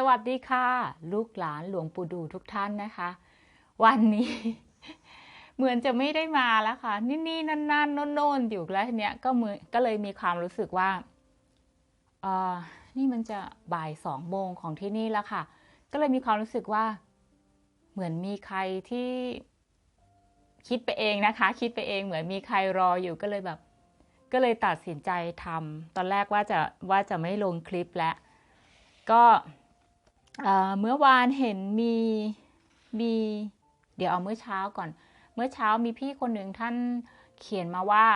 สวัสดีค่ะ ลูกหลานหลวงปู่ดูทุกท่านนะคะ วันนี้ เหมือนจะไม่ได้มาแล้วค่ะ นี่นี่นั่นนั่นโน่นๆอยู่แล้วทีเนี้ยก็มือก็เลยมีความรู้สึกว่าเออนี่มันจะบ่ายสองโมงของที่นี่แล้วค่ะ ก็เลยมีความรู้สึกว่า เหมือนมีใครที่คิดไปเองนะคะ คิดไปเองเหมือนมีใครรออยู่ก็เลยแบบ ก็เลยตัดสินใจทำตอนแรกว่าจะว่าจะไม่ลงคลิปแล้วก็ เมื่อวานเห็นมีมีเดี๋ยวเอาเมื่อเช้าก่อน เมื่อเช้ามีพี่คนหนึ่งท่านเขียนมาว่า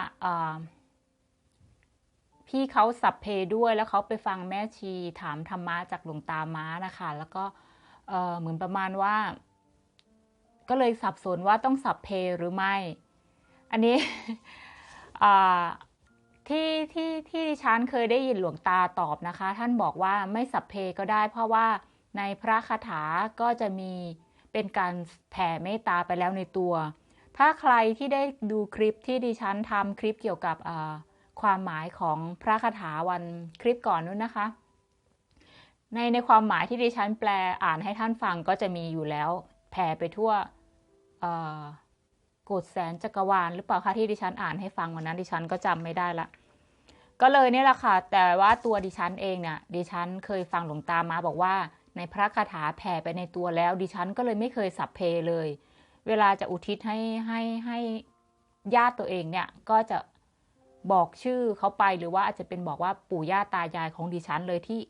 พี่เขาสับเพด้วยแล้วเขาไปฟังแม่ชีถามธรรมะจากหลวงตาม้านะคะ แล้วก็เหมือนประมาณว่า ก็เลยสับสนว่าต้องสับเพหรือไม่ อันนี้ที่ที่ที่ดิฉันเคยได้ยินหลวงตาตอบนะคะ ท่านบอกว่าไม่สัพเพก็ได้เพราะว่า ในพระคาถาก็จะมีเป็นการแผ่เมตตาไปแล้วในตัว ถ้าใครที่ได้ดูคลิปที่ดิฉันทำคลิปเกี่ยวกับความหมายของพระคาถาวันคลิปก่อนนู้นนะคะ ในในความหมายที่ดิฉันแปลอ่านให้ท่านฟังก็จะมีอยู่แล้ว แผ่ไปทั่วกดแสนจักรวาลหรือเปล่าคะที่ดิฉันอ่านให้ฟังวันนั้นดิฉันก็จำไม่ได้ละ ก็เลยเนี่ยแหละค่ะแต่ว่าตัวดิฉันเองเนี่ยดิฉันเคยฟังหลวงตามาบอกว่า ในพระคาถาแผ่ไปในตัวแล้ว ดิฉันก็เลยไม่เคยสับเพเลย เวลาจะอุทิศให้ให้ให้ญาติตัวเองเนี่ยก็จะบอกชื่อเขาไปหรือว่าอาจจะเป็นบอกว่าปู่ย่าตายายของดิฉันเลยที่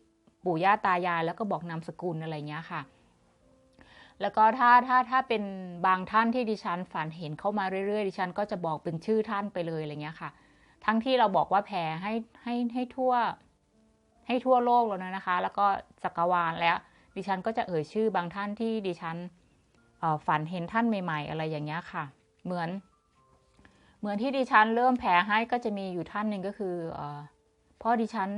ปู่ย่าตายายแล้วก็บอกนามสกุลอะไรเงี้ยค่ะ แล้วก็ถ้าถ้าถ้าเป็นบางท่านที่ดิฉันฝันเห็นเข้ามาเรื่อยๆ ดิฉันก็จะบอกเป็นชื่อท่านไปเลยอะไรเงี้ยค่ะ ทั้งที่เราบอกว่าแผ่ให้ให้ให้ทั่วให้ทั่วโลกแล้วนะคะ แล้วก็จักรวาลแล้ว ดิฉันก็จะเอ่ยชื่อบางท่านที่ดิฉันฝันเห็นท่านใหม่ ๆ อะไรอย่างเงี้ยค่ะ เหมือน เหมือนที่ดิฉันเริ่มแผ่ให้ก็จะมีอยู่ท่านหนึ่งก็คือเพราะดิฉัน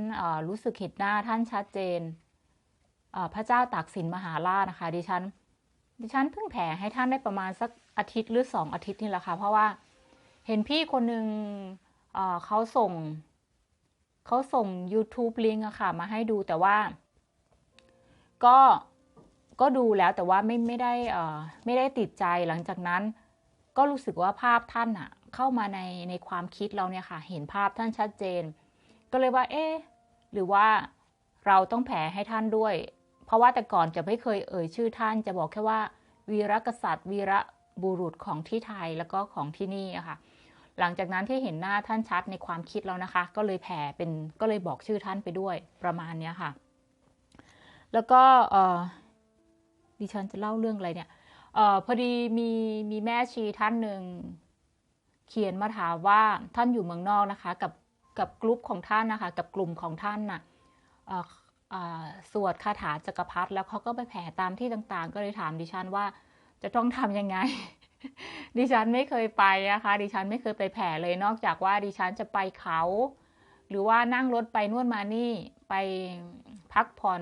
รู้สึกเห็นหน้าท่านชัดเจนพระเจ้าตากสินมหาราชนะคะ ดิฉัน ดิฉันเพิ่งแผ่ให้ท่านได้ประมาณสักอาทิตย์หรือสองอาทิตย์นี่แหละค่ะ เพราะว่าเห็นพี่คนหนึ่งเขาส่ง เขาส่ง YouTube ลิงก์อะค่ะ มาให้ดูแต่ว่า ก็ก็ดูแล้วแต่ว่าไม่ไม่ได้ไม่ได้ติดใจหลังจากนั้น ก็รู้สึกว่าภาพท่านอะเข้ามาในในความคิดเราเนี่ยค่ะ เห็นภาพท่านชัดเจน ก็เลยว่า เอ๊หรือว่าเราต้องแผ่ให้ท่านด้วย เพราะว่าแต่ก่อนจะไม่เคยเอ่ยชื่อท่านจะบอกแค่ว่า วีรกษัตริย์ วีรบุรุษของที่ไทยแล้วก็ของที่นี่อะค่ะ หลังจากนั้นที่เห็นหน้าท่านชัดในความคิดแล้วนะคะ ก็เลยแผ่เป็นก็เลยบอกชื่อท่านไปด้วยประมาณนี้ค่ะ แล้วก็ดิฉันจะเล่าเรื่องอะไรเนี่ยออพอดีมีมีแม่ชีท่านหนึ่งเขียนมาถามว่าท่านอยู่เมืองนอกนะคะ กับกับกลุ่มของท่านนะคะ กับกลุ่มของท่านน่ะสวดคาถาจักรพรรดิแล้วเขาก็ไปแผ่ตามที่ต่างๆ ก็เลยถามดิฉันว่าจะต้องทำยังไง ดิฉันไม่เคยไปนะคะ ดิฉันไม่เคยไปแผ่เลยนอกจากว่าดิฉันจะไปเขา หรือว่านั่งรถไปนวดมานี่ไป พักผ่อน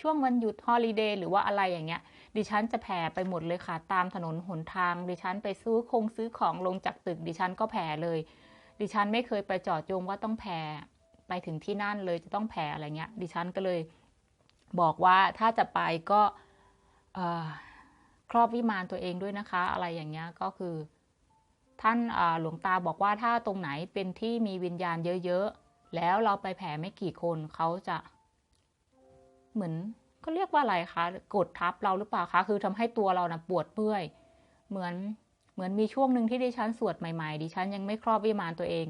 ช่วงวันหยุดฮอลิเดย์หรือว่าอะไรอย่างเงี้ย ดิฉันจะแผ่ไปหมดเลยค่ะ ตามถนนหนทาง ดิฉันไปซื้อคงซื้อของลงจากตึก ดิฉันก็แผ่เลย ดิฉันไม่เคยไปจอดโยงว่าต้องแผ่ไปถึงที่นั่นเลยจะต้องแผ่อะไรเงี้ย ดิฉันก็เลยบอกว่าถ้าจะไปก็ครอบวิมานตัวเองด้วยนะคะ อะไรอย่างเงี้ยก็คือ ท่านหลวงตาบอกว่าถ้าตรงไหนเป็นที่มีวิญญาณเยอะๆ แล้วเราไปแผ่ไม่กี่คนเขาจะ เหมือนก็เรียกว่าอะไรคะกดทับเราหรือเปล่าคะคือทำให้ตัวเรานะปวดเมื่อย เหมือนเหมือนมีช่วงหนึ่งที่ดิฉันสวดใหม่ๆดิฉันยังไม่ครอบวิมานตัวเอง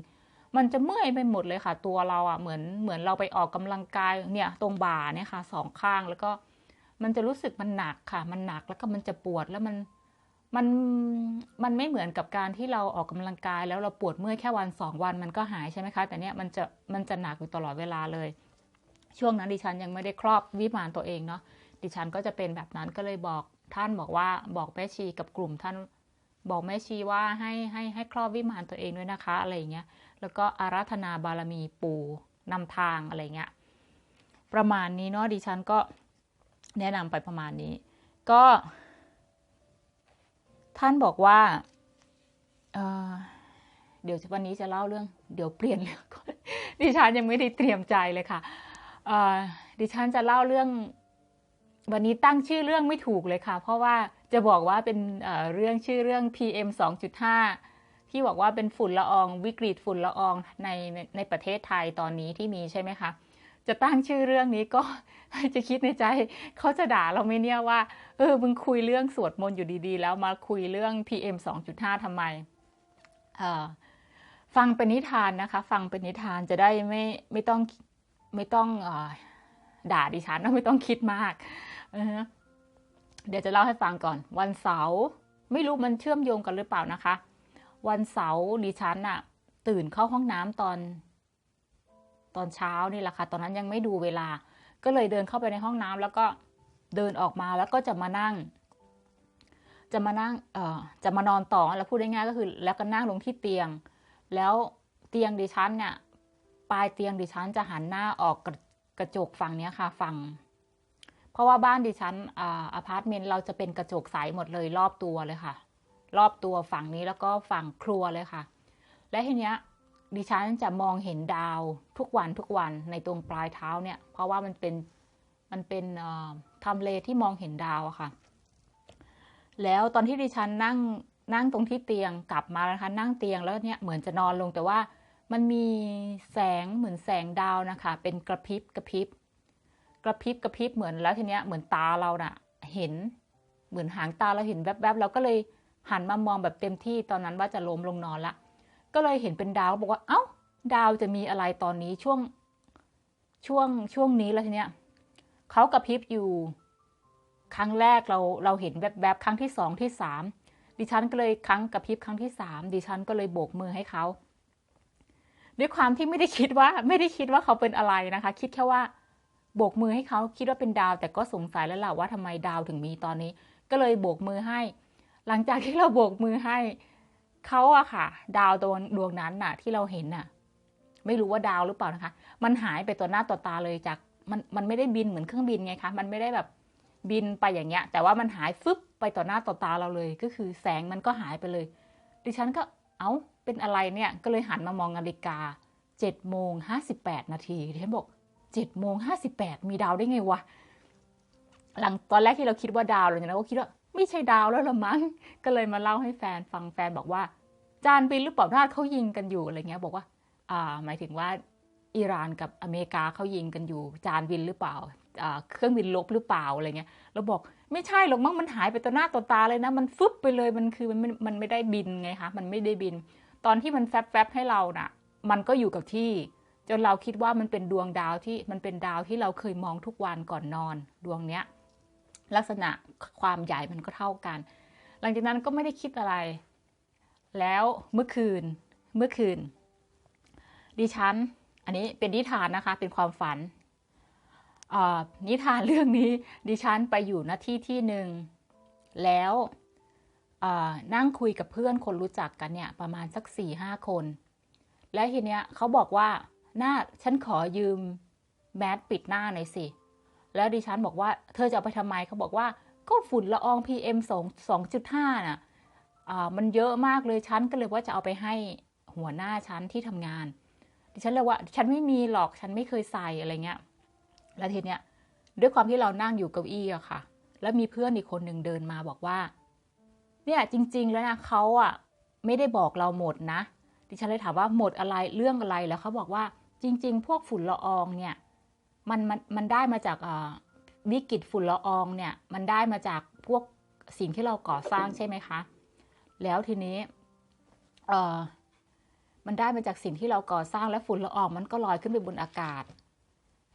มันจะเมื่อยไปหมดเลยค่ะ ตัวเราอะเหมือนเหมือนเราไปออกกำลังกายเนี่ยตรงบ่าเนี่ยค่ะสองข้างแล้วก็มันจะรู้สึกมันหนักค่ะ มันหนักแล้วก็มันจะปวดแล้วมันมันมันไม่เหมือนกับการที่เราออกกำลังกาย แล้วเราปวดเมื่อยแค่วันสองวันมันก็หายใช่ไหมคะ แต่เนี้ยมันจะมันจะหนักอยู่ตลอดเวลาเลย ช่วงนั้นดิฉันยังไม่ได้ครอบวิมานตัวเองเนาะดิฉันก็จะเป็นแบบนั้นก็เลยบอกท่านบอกว่าบอกแม่ชีกับกลุ่มท่านบอกแม่ชีว่าให้ให้ให้ครอบวิมานตัวเองด้วยนะคะอะไรเงี้ยแล้วก็อาราธนาบารมีปู่นำทางอะไรเงี้ยประมาณนี้เนาะดิฉันก็แนะนำไปประมาณนี้ ก็ ท่านบอกว่าเเดี๋ยววันนี้จะเล่าเรื่อง เดี๋ยวเปลี่ยนเรื่องก่อนดิฉันยังไม่ได้เตรียมใจเลยค่ะ ดิฉันจะเล่าเรื่อง วันนี้ตั้งชื่อเรื่องไม่ถูกเลยค่ะ เพราะว่าจะบอกว่าเป็นเรื่องชื่อเรื่อง PM 2.5 ที่บอกว่าเป็นฝุ่นละอองวิกฤตฝุ่นละอองในในในประเทศไทยตอนนี้ที่มีใช่ไหมคะจะตั้งชื่อเรื่องนี้ก็จะคิดในใจเขาจะด่าเราไหมเนี่ยว่า เออมึงคุยเรื่องสวดมนต์อยู่ดีๆ แล้วมาคุยเรื่อง PM 2.5ทำไมเออฟังเป็นนิทานนะคะ ฟังเป็นนิทานจะได้ไม่ไม่ต้อง ไม่ต้องอด่าดิฉันไม่ต้องคิดมากเเดี๋ยวจะเล่าให้ฟังก่อน วันเสาร์ไม่รู้มันเชื่อมโยงกันหรือเปล่านะคะ วันเสาร์ดิฉันอะตื่นเข้าห้องน้ำตอน ตอนเช้านี่แหละค่ะ ตอนนั้นยังไม่ดูเวลา ก็เลยเดินเข้าไปในห้องน้ำแล้วก็เดินออกมาแล้วก็จะมานั่ง จะมานั่งเอ่อจะมานอนต่อแล้วพูดง่ายๆก็คือ แล้วก็นั่งลงที่เตียง แล้วเตียงดิฉันเนี่ย ปลายเตียงดิฉันจะหันหน้าออกกระกระจกฝั่งเนี้ยค่ะฝั่งเพราะว่าบ้านดิฉันอ่าอพาร์ตเมนต์เราจะเป็นกระจกใสหมดเลยรอบตัวเลยค่ะ รอบตัวฝั่งนี้แล้วก็ฝั่งครัวเลยค่ะ และทีเนี้ยดิฉันจะมองเห็นดาวทุกวันทุกวันในตรงปลายเท้าเนี่ย เพราะว่ามันเป็นมันเป็นทำเลที่มองเห็นดาวอะค่ะ แล้วตอนที่ดิฉันนั่งนั่งตรงที่เตียงกลับมานะคะนั่งเตียงแล้วเนี่ยเหมือนจะนอนลงแต่ว่า มันมีแสงเหมือนแสงดาวนะคะ เป็นกระพริบกระพริบกระพริบกระพริบเหมือนแล้วทีเนี้ยเหมือนตาเราน่ะ เห็นเหมือนหางตาเราเห็นแวบๆเราก็เลยหันมามองแบบเต็มที่ตอนนั้นว่าจะล้มลงนอนละ ก็เลยเห็นเป็นดาวบอกว่าเอ้า ดาวจะมีอะไรตอนนี้ช่วงช่วงช่วงนี้แล้วทีเนี้ยเขากระพริบอยู่ ครั้งแรกเราเราเห็นแวบๆครั้งที่สองที่สามดิฉันก็เลยครั้งกระพริบครั้งที่สามดิฉันก็เลยโบกมือให้เขา ด้วยความที่ไม่ได้คิดว่าไม่ได้คิดว่าเขาเป็นอะไรนะคะ คิดแค่ว่าโบกมือให้เขาคิดว่าเป็นดาว แต่ก็สงสัยแล้วล่ะว่าทำไมดาวถึงมีตอนนี้ ก็เลยโบกมือให้ หลังจากที่เราโบกมือให้เขาอะค่ะ ดาวดวงดวงนั้นน่ะ ที่เราเห็นน่ะ ไม่รู้ว่าดาวหรือเปล่านะคะ มันหายไปต่อหน้าต่อตาเลยจากมันมันไม่ได้บินเหมือนเครื่องบินไงคะมันไม่ได้แบบบินไปอย่างเงี้ย แต่ว่ามันหายฟึบไปต่อหน้าต่อตาเราเลย ก็คือแสงมันก็หายไปเลย ดิฉันก็เอ้า เป็นอะไรเนี่ยก็เลยหันมามองนาฬิกาเจ็ดโมงห้าสิบแปดนาทีดิฉันบอกเจ็ดโมงห้าสิบแปดมีดาวได้ไงวะหลังตอนแรกที่เราคิดว่าดาวเลยนะก็คิดว่าไม่ใช่ดาวแล้วละมั้งก็เลยมาเล่าให้แฟนฟังแฟนบอกว่า จานบินหรือเปล่านาเขายิงกันอยู่อะไรเงี้ยบอกว่า อ่า หมายถึงว่าอิหร่านกับอเมริกาเขายิงกันอยู่ จานบินหรือเปล่าอ่าเครื่องบินลบหรือเปล่าอะไรเงี้ยเราบอกไม่ใช่หรอกมั้งมันหายไปต่อหน้าต่อตาเลยนะ มันฟึบไปเลยมันคือมันมันไม่ได้บินไงคะมันไม่ได้บิน ตอนที่มันแฟบแฟบให้เราน่ะ มันก็อยู่กับที่ จนเราคิดว่ามันเป็นดวงดาวที่มันเป็นดาวที่เราเคยมองทุกวันก่อนนอน ดวงเนี้ย ลักษณะความใหญ่มันก็เท่ากัน หลังจากนั้นก็ไม่ได้คิดอะไร แล้วเมื่อคืนเมื่อคืน ดิฉัน อันนี้เป็นนิทานนะคะ เป็นความฝันนิทานเรื่องนี้ดิฉันไปอยู่หน้าที่ที่หนึ่งแล้ว นั่งคุยกับเพื่อนคนรู้จักกันเนี่ยประมาณสักสี่ห้าคน และทีเนี้ยเขาบอกว่าหน้าฉันขอยืมแมสปิดหน้าหน่อยสิ แล้วดิฉันบอกว่าเธอจะเอาไปทำไมเขาบอกว่าก็ฝุ่นละออง PM 2 2.5 น่ะมันเยอะมากเลยฉันก็เลยว่าจะเอาไปให้หัวหน้าฉันที่ทำงาน ดิฉันเลยว่าฉันไม่มีหรอกฉันไม่เคยใส่อะไรเงี้ย แล้วทีเนี้ยด้วยความที่เรานั่งอยู่เก้าอี้อะค่ะ แล้วมีเพื่อนอีกคนหนึ่งเดินมาบอกว่า เนี่ยจริง ๆ แล้วนะเขาอะไม่ได้บอกเราหมดนะ ดิฉันเลยถามว่าหมดอะไรเรื่องอะไรแล้วเขาบอกว่าจริง ๆ พวกฝุ่นละอองเนี่ยมันมันมันได้มาจากวิกฤตฝุ่นละอองเนี่ยมันได้มาจากพวกสิ่งที่เราก่อสร้างใช่ไหมคะ แล้วทีนี้เออมันได้มาจากสิ่งที่เราก่อสร้างและฝุ่นละอองมันก็ลอยขึ้นไปบนอากาศ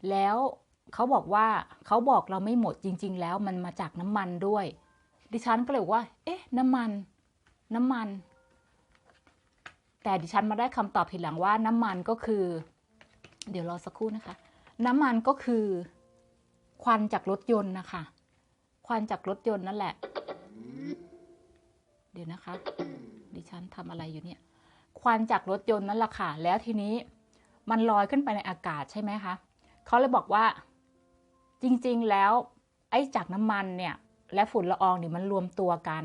แล้วเขาบอกว่าเขาบอกเราไม่หมดจริง ๆ แล้วมันมาจากน้ำมันด้วย ดิฉันก็เลยว่า เอ๊ะ น้ำมัน น้ำมัน แต่ดิฉันมาได้คำตอบทีหลังว่าน้ำมันก็คือ เดี๋ยวรอสักครู่นะคะ น้ำมันก็คือ ควันจากรถยนต์นะคะ ควันจากรถยนต์นั่นแหละ เดี๋ยวนะคะ ดิฉันทำอะไรอยู่เนี่ย ควันจากรถยนต์นั่นแหละค่ะ แล้วทีนี้มันลอยขึ้นไปในอากาศใช่ไหมคะเขาเลยบอกว่าจริงๆ แล้วไอ้จากน้ำมันเนี่ย และฝุ่นละอองนี่มันรวมตัวกัน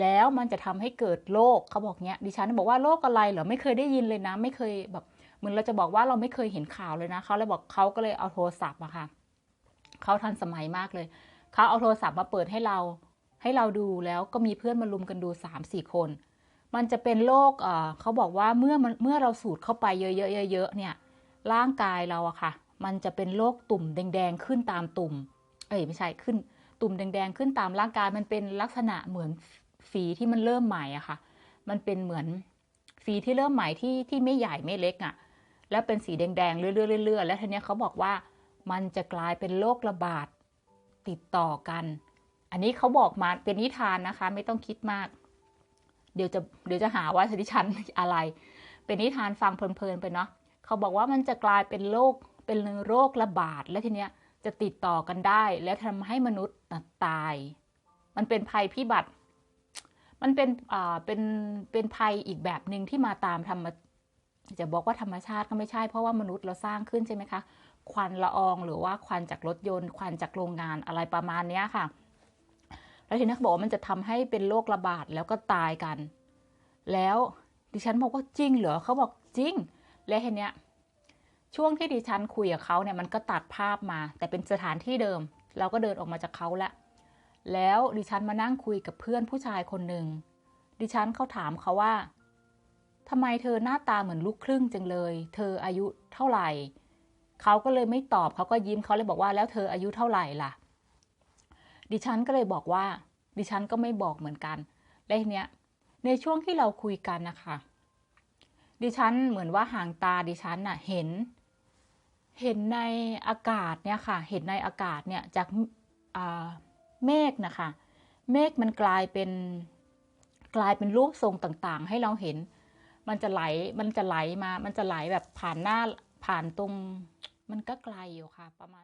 แล้วมันจะทำให้เกิดโรคเขาบอกเนี้ยดิฉันบอกว่าโรคอะไรเหรอไม่เคยได้ยินเลยนะ ไม่เคยแบบเหมือนเราจะบอกว่าเราไม่เคยเห็นข่าวเลยนะเขาเลยบอกเขาก็เลยเอาโทรศัพท์อะค่ะเขาทันสมัยมากเลยเขาเอาโทรศัพท์มาเปิดให้เรา ให้เราดูแล้วก็มีเพื่อนมารุมกันดูสามสี่คน มันจะเป็นโรคเออเขาบอกว่าเมื่อมันเมื่อเราสูดเข้าไปเยอะๆเยอะๆเนี่ย ร่างกายเราอะค่ะ มันจะเป็นโรคตุ่มแดงๆขึ้นตามตุ่ม เอ้ยไม่ใช่ขึ้น ตุ่มแดงๆขึ้นตามร่างกายมันเป็นลักษณะเหมือนฝีที่มันเริ่มใหม่อะค่ะ มันเป็นเหมือนฝีที่เริ่มใหม่ที่ที่ไม่ใหญ่ไม่เล็กอะแล้วเป็นสีแดงๆเรื่อยๆๆแล้วทีเนี้ยเขาบอกว่ามันจะกลายเป็นโรคระบาดติดต่อกัน อันนี้เขาบอกมาเป็นนิทานนะคะ ไม่ต้องคิดมาก เดี๋ยวจะเดี๋ยวจะหาว่าดิฉันอะไร เป็นนิทานฟังเพลินๆไปเนาะเขาบอกว่ามันจะกลายเป็นโรคเป็นโรคระบาดแล้วทีเนี้ย จะติดต่อกันได้ และทำให้มนุษย์ตาย มันเป็นภัยพิบัติ มันเป็นอ่าเป็นเป็นภัยอีกแบบหนึ่งที่มาตามธรรมจะบอกว่าธรรมชาติก็ไม่ใช่เพราะว่ามนุษย์เราสร้างขึ้นใช่ไหมคะควันละอองหรือว่าควันจากรถยนต์ ควันจากโรงงานอะไรประมาณนี้ค่ะ แล้วทีนี้เขาบอกว่ามันจะทำให้เป็นโรคระบาดแล้วก็ตายกัน แล้วดิฉันบอกว่าจริงเหรอเขาบอกจริง และทีเนี้ย ช่วงที่ดิฉันคุยกับเขาเนี่ยมันก็ตัดภาพมา แต่เป็นสถานที่เดิม เราก็เดินออกมาจากเขาละแล้วดิฉันมานั่งคุยกับเพื่อนผู้ชายคนหนึ่งดิฉันเขาถามเขาว่าทำไมเธอหน้าตาเหมือนลูกครึ่งจังเลย เธออายุเท่าไหร่เขาก็เลยไม่ตอบเขาก็ยิ้มเขาเลยบอกว่าแล้วเธออายุเท่าไหร่ล่ะ ดิฉันก็เลยบอกว่า ดิฉันก็ไม่บอกเหมือนกันและทีเนี้ยในช่วงที่เราคุยกันนะคะ ดิฉันเหมือนว่าห่างตาดิฉันน่ะเห็น เห็นในอากาศเนี่ยค่ะ เห็นในอากาศเนี่ยจากเมฆนะคะ เมฆมันกลายเป็นกลายเป็นรูปทรงต่างๆ ให้เราเห็น มันจะไหล มันจะไหลมา มันจะไหลแบบผ่านหน้าผ่านตรง มันก็ไกลอยู่ค่ะ ประมาณ